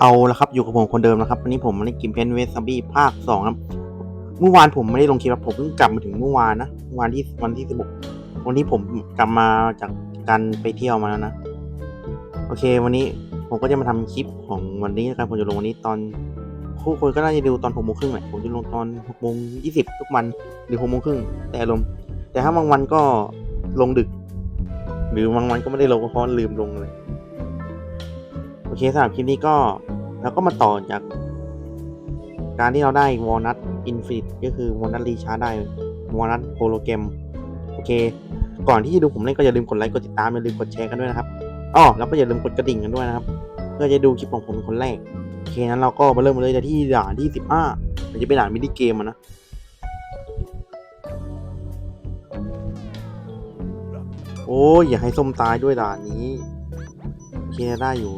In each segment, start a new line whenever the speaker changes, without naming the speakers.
เอาละครับอยู่กับผมคนเดิมนะครับวันนี้ผมมาเล่นเกมเพนเวสซัมบี้ภาคสองครับเมื่อวานผมไม่ได้ลงคลิปครับผมเพิ่งกลับมาถึงเมื่อวานนะเมื่อวานที่วันที่สิบหกวันนี้ผมกลับมาจากการไปเที่ยวมาแล้วนะ โอเค วันนี้ผมก็จะมาทำคลิปของวันนี้นะครับผมจะลงวันนี้ตอนผู้คนก็น่าจะดูตอนหกโมงครึ่งแหละผมจะลงตอนหกโมงยี่สิบทุกวันหรือหกโมงครึ่งแต่อารมแต่ถ้าบางวันก็ลงดึก หรือบางวันก็ไม่ได้ลงเพราะลืมลงเลย เคสำหรับคลิปนี้ก็เราก็มาต่อจาก การที่เราได้วอลนัทอินฟินิตก็คือวอลนัทรีชาร์ได้วอลนัทโฮโลแกรมโอเค ก่อนที่จะดูผมเล่นก็อย่าลืมกดไลค์กดติดตามอย่าลืมกดแชร์กันด้วยนะครับอ้อแล้วก็อย่าลืมกดกระดิ่งกันด้วยนะครับ เพื่อจะดูคลิปของผมคนแรกโอเคนั้นเราก็มาเริ่มกันเลยที่ด่านที่สิบห้ามันจะเป็นด่านมินิเกมอะนะโอ้ยอย่าให้ส้มตายด้วยด่านนี้ โอเคได้อยู่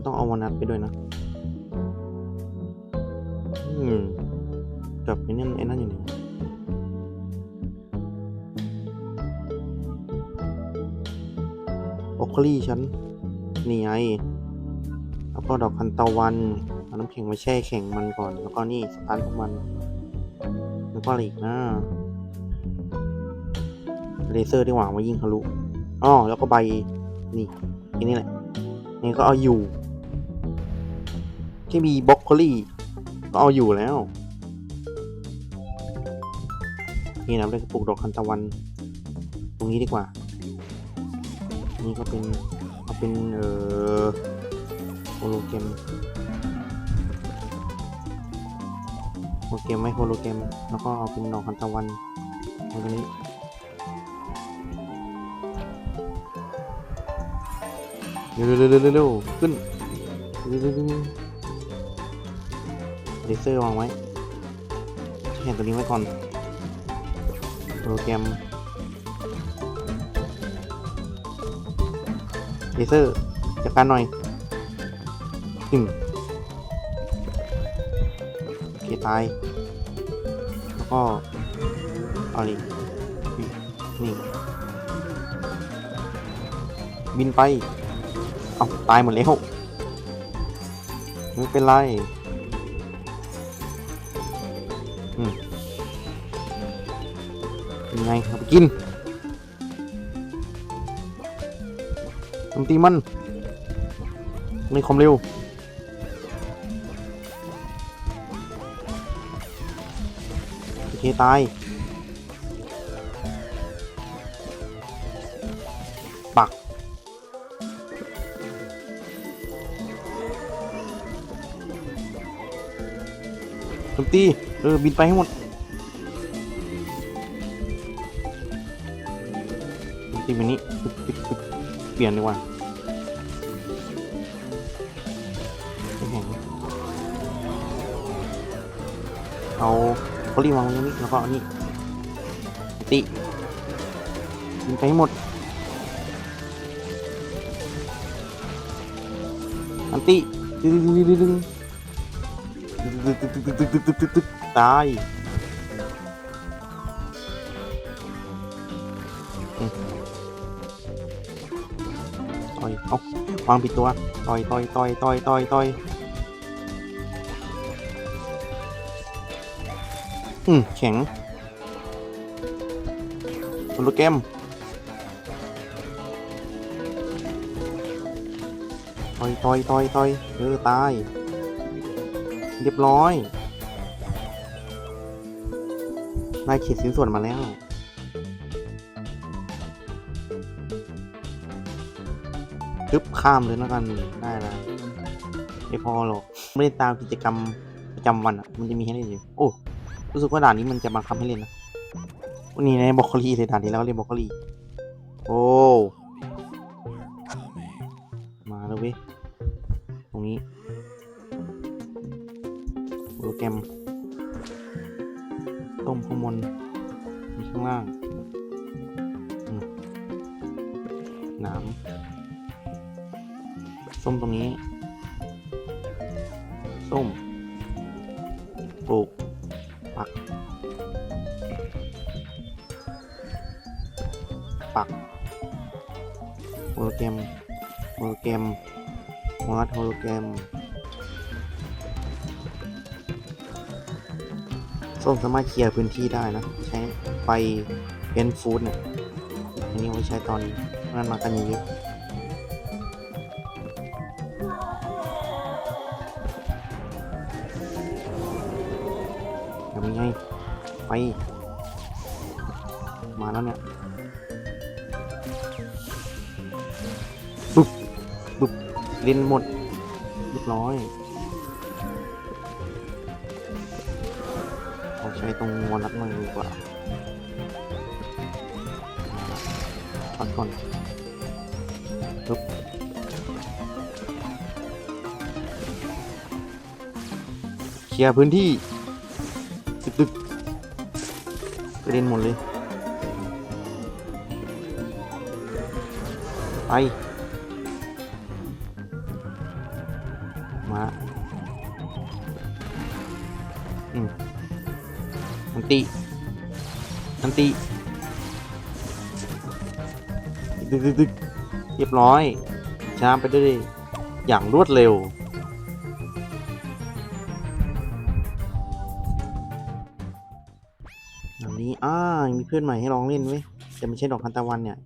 มันต้องเอาวอนัทไปด้วยนะอืมกับไอ้นั่นไอ้นั่นอยู่ไหนโอคลี่ฉันนี่ไงแล้วก็ดอกคันตะวันเอาน้ำแข็งมาแช่แข็งมันก่อน แล้วก็นี่สตาร์ทพวกมัน แล้วก็อะไรอีกนะเลเซอร์ที่หวางไว้ยิงทะลุอ๋อแล้วก็ใบนี่อันนี้แหละนี่ก็เอาอยู่ ที่มีบล็อกโคลี่ก็เอาอยู่แล้ว นี่นะเป็นปลูกดอกคันตะวัน ตรงนี้ดีกว่า นี่ก็เป็นเอาเป็นเอ่อโฮโลแกมโฮโลแกมไม่โฮโลแกมแล้วก็เอาเป็นดอกคันตะวันตรงนี้เร็วเร็วเร็วเร็วเร็วขึ้นเร็วเร็ว เลเซอร์วางไว้แข่งตัวนี้ไว้ก่อน โปรแกรมเลเซอร์จัดการหน่อยหนึ่งโอเคตาย แล้วก็เอาดินี่ บินไป เอาตายหมดแล้วไม่เป็นไร อืมยังไงเอาไปกินโจมตีมันในความเร็วโอเคตาย มตีเออบินไปให้หมดโจมตีแบบนี้ปึ๊บปึ๊บปึ๊บเปลี่ยนดีกว่าไม่แข็งเอาโคลี่วางไว้ตรงนี้แล้วก็เอานี่ตีบินไปให้หมดอันตีดึงดึงดึงดึง ดึงตึ๊ดตึ๊ดตึ๊ดตึ๊ดตึ๊ดตึ๊ดตึ๊ดตายต่อยเอาวางผิดตัวต่อยต่อยต่อยต่อยต่อยต่อยอืมแข็งโฮโลแกมต่อยต่อยต่อยต่อยเออตาย เรียบร้อยได้เขตสิ้นส่วนมาแล้วทึบข้ามเลยแล้วกันได้แล้วไม่พอหรอกไม่ได้ตามกิจกรรมประจำวันอะ มันจะมีให้เล่นอยู่โอ้รู้สึกว่าด่านนี้มันจะบังคับให้เล่นนะวันนี้ในบอกโคลีเลยด่านที่แล้วเล่นบอกโคลีโอ้มาแล้วเว้ยตรงนี้ โปรแกรม ต้มข้างบนมีข้างล่างนามส้มตรงนี้ ส้ม ปลูก ปัก ปักโปรแกรมโฮโลแกรมมอสโฮโลแกรม ส้มสามารถเคลียร์พื้นที่ได้นะ ใช้ไฟเป็นฟูดเนี่ยอันนี้ไว้ใช้ตอนนั้นมากันเยอะๆทำยังไงไฟมาแล้วเนี่ยปุ๊บปุ๊บล่นหมดเรียบร้อย ใช้ตรงวอลนัดมือดีกว่าช็อตก่อนปุ๊บเคลียร์พื้นที่ตึกตึกกระเด็นหมดเลยไปมาอืม อันติอันติดึกดึกดึกเรียบร้อยชนะไปได้วยอย่างรวดเร็ว อันนี้อ่ามีเพื่อนใหม่ให้ลองเล่นเว้ยแต่ไม่ใช่ดอกคันตะวันเนี่ย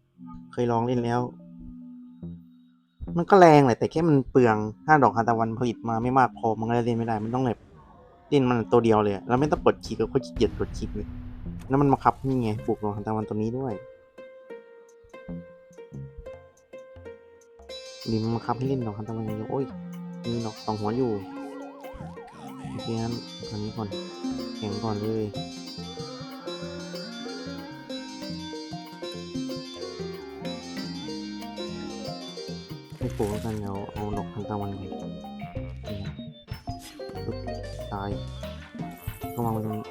เคยลองเล่นแล้ว มันก็แรงแหละแต่แค่มันเปลืองถ้าดอกทานตะวันผลิตมาไม่มากพอมันก็เลยเล่นไม่ได้มันต้องแบบ เล่นมันตัวเดียวเลยแล้วไม่ต้องกดคลิกก็ค่อยขี้เกียจกดคลิกเลยแล้วมันมาคับนี่ไงปลูกดอกทานตะวันตัวนี้ด้วยลิมนมาคับให้เล่นดอกทานตะวันอย่างเดียวโอ้ยมีดอกสองหัวอยู่เคงั้นอันนี้ก่อนแข็งก่อนเลยไม่ปลูกกันเดี๋ยวเอาดอกทานตะวันก่อนนี่ปึ๊บ ตายก็วางไว้ตรงนี้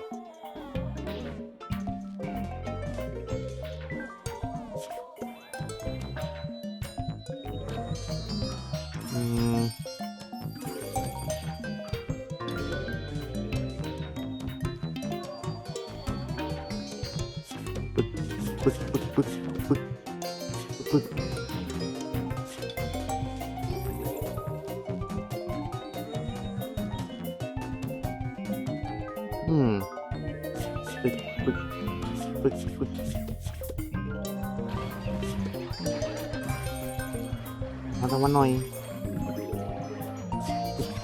อืมปึ๊ดปึ๊ดปึ๊ มาทำวันหน่อย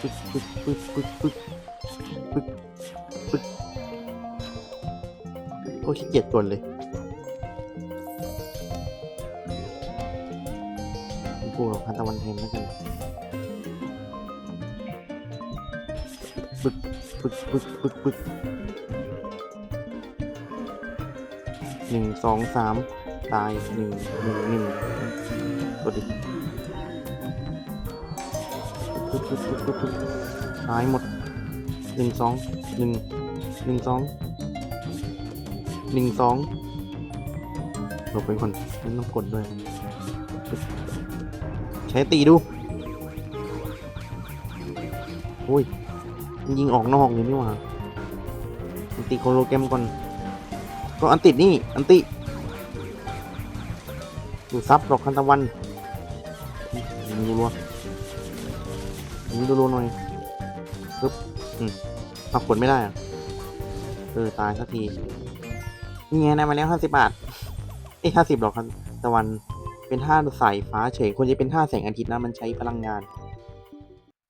ปึ๊กปึ๊กปึ๊กปึ๊กปึ๊กปึ๊กปึ๊กโอ้ขี้เกียจกดเลยกูหรอกพันตะวันแทนแล้วกันปึ๊กปึ๊กปึ๊กปึ๊กปึ๊ก หนึ่งสองสามตายหนึ่งหนึ่งหนึ่งกดดิปึ๊บปึ๊บปึ๊บปึ๊บปึ๊บหายหมดหนึ่งสองหนึ่งหนึ่งสองหนึ่งสองหลบไปก่อนไม่ต้องกดด้วย ใช้ตีดูโอ้ยยิงออกนอกเลยนี่หว่าติโคโลแกรมก่อน ก็อันติดนี่ อันติดูซับดอกคันตะวันยิงรัวๆยิงรัวหน่อยปึ๊บอืมเอากดไม่ได้อะเออ ตายสักที นี่ไงได้มาแล้วห้าสิบบาท เอ้ห้าสิบหรอกครับตะวัน เป็นท่าสายฟ้าเฉยควรจะเป็นท่าแสงอาทิตย์นะ มันใช้พลังงาน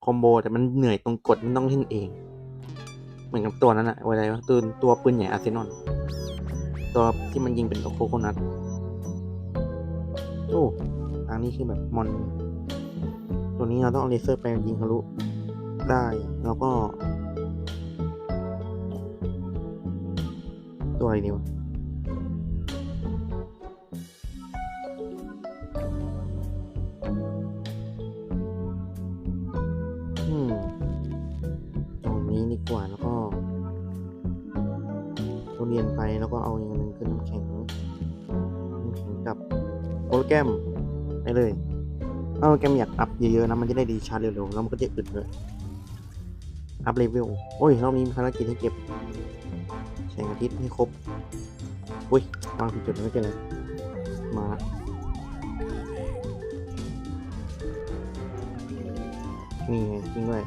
คอมโบแต่มันเหนื่อยตรงกดมันต้องเล่นเอง เหมือนกับตัวนั้นอะอะไรวะตัวตัวปืนใหญ่อาร์เซนอล ตัวที่มันยิงเป็นโคโคนัทโอ้ทางนี้คือแบบมอน ตัวนี้เราต้องเอาเลเซอร์ไปยิงทะลุได้แล้วก็ ตัวอะไรดีวะอืมตัวนี้ดีกว่าแล้วก็ ตัวเรียนไปแล้วก็เอาอย่างหนึ่งคือน้ำแข็งน้ำแข็งกับโปรแกรมไปเลยเอาแกมอยากอัพเยอะๆนะมันจะได้ดีชาร์จเร็วๆแล้วมันก็จะอึดเลยอัพเลเวลโอ้ยเรามีภารกิจให้เก็บแสงอาทิตย์ให้ครบอุ้ยวางผิดจุดไม่เป็นไรมาละนี่ไงจริงด้วย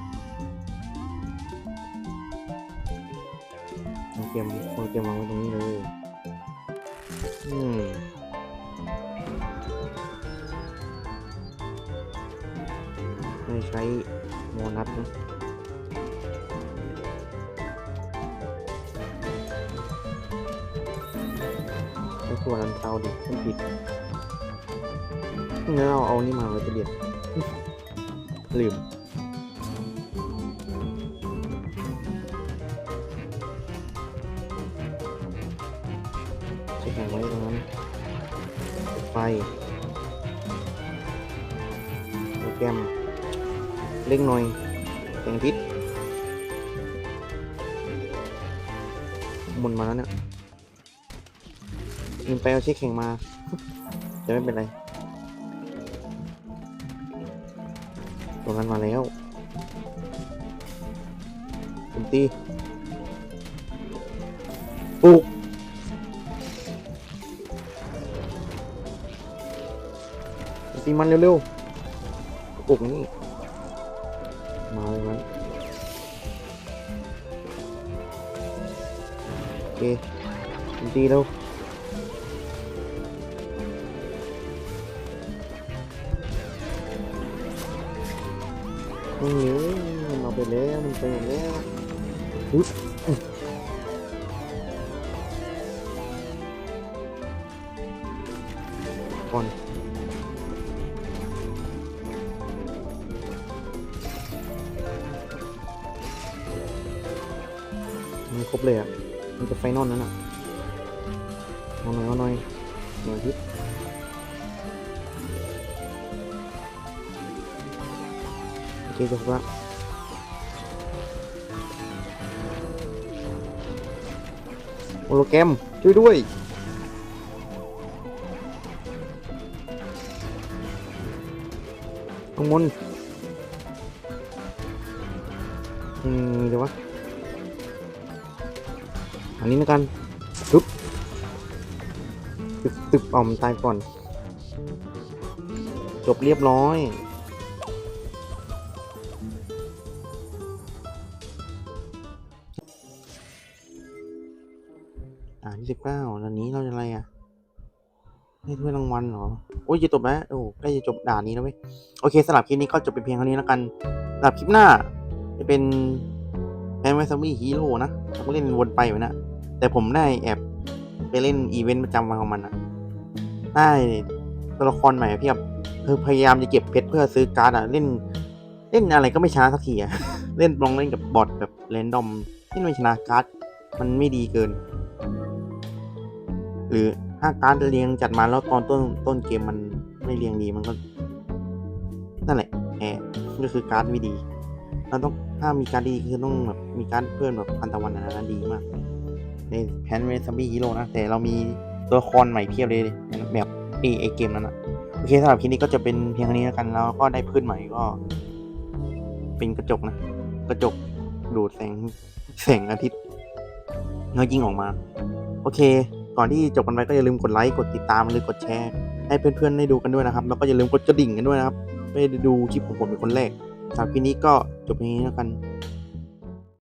เอาเกมเอาเกมวางไว้ตรงนี้เลยอืมไม่ใช้โมนัสนะใช้ตัวรันเตาดิต้องผิดเนื้อเอาเอานี่มาไว้จะเดียดลืม ไฟโปรแกรมเล็กหน่อยแสงอาทิศหมุนมาแล้วเนี่ยลืมไปเอาเช็คแข่งมา จะไม่เป็นไรตรงนั้นมาแล้วผมตี ตีมันเร็วๆปลุกนี่มาเลยมันโอเคตีแล้วไม่เหนียวมันเอาไปแล้วมันไปแล้วอุ๊ยก่อน ครบเลยอะ มันจะไฟนอลนั่นอะเอาหน่อยเอาหน่อยหน่อยทิศโอเคจบละโฮโลแกรมช่วยด้วยข้างบนอืมเดี๋ยววะ อันนี้แล้วกันตึ๊บตึบตึบเอมตายก่อน จบเรียบร้อยอ่าที่สิบเก้าอันนี้เราจะอะไรอะให้ถ้วยรางวัลเหรอ โอ้ยจะจบแล้ว โอ้ใกล้จะจบด่านนี้แล้วเว้ย โอเคสำหรับคลิปนี้ก็จบเป็นเพียงเท่านี้แล้วกันสำหรับคลิปหน้า จะเป็นแอมเวสมี่ฮีโร่นะผมก็เล่นวนไปอยู่นะ แต่ผมได้แอบไปเล่นอีเวนต์ประจำวันของมันอะได้ตัวละครใหม่เพียบคือพยายามจะเก็บเพชรเพื่อซื้อการ์ดอะเล่น เล่นอะไรก็ไม่ชนะสักทีอะเล่นลองเล่นกับบอทแบบเรนดอมเล่นไม่ชนะการ์ดมันไม่ดีเกิน หรือถ้าการ์ดเรียงจัดมาแล้วตอนต้นต้นเกมมันไม่เรียงดีมันก็นั่นแหละแพ้ก็คือการ์ดไม่ดีเราต้องถ้ามีการดดีคือต้องแบบมีการดเพื่อนแบบพันตะวันอันนั้นดีมาก ในแพนเวซัมบี้ฮีโร่นะ แต่เรามีตัวละครใหม่เพียบเลยแบบไอไอเกมนั้นอะโอเคสำหรับคลิปนี้ก็จะเป็นเพียงเท่นี้แล้วกันแล้วก็ได้พืชใหม่ก็ เป็นกระจกนะ กระจกดูดแสงแสงอาทิตย์แล้วยิงออกมา โอเค ก่อนที่จบกันไปก็อย่าลืมกดไลค์กดติดตามหรือกดแชร์ ให้เพื่อนๆได้ดูกันด้วยนะครับ แล้วก็อย่าลืมกดกระดิ่งกันด้วยนะครับได้ดูคลิปของผมเป็นคนแรกสำหรับคลิปนี้ก็จบเพียงนี้แล้วกัน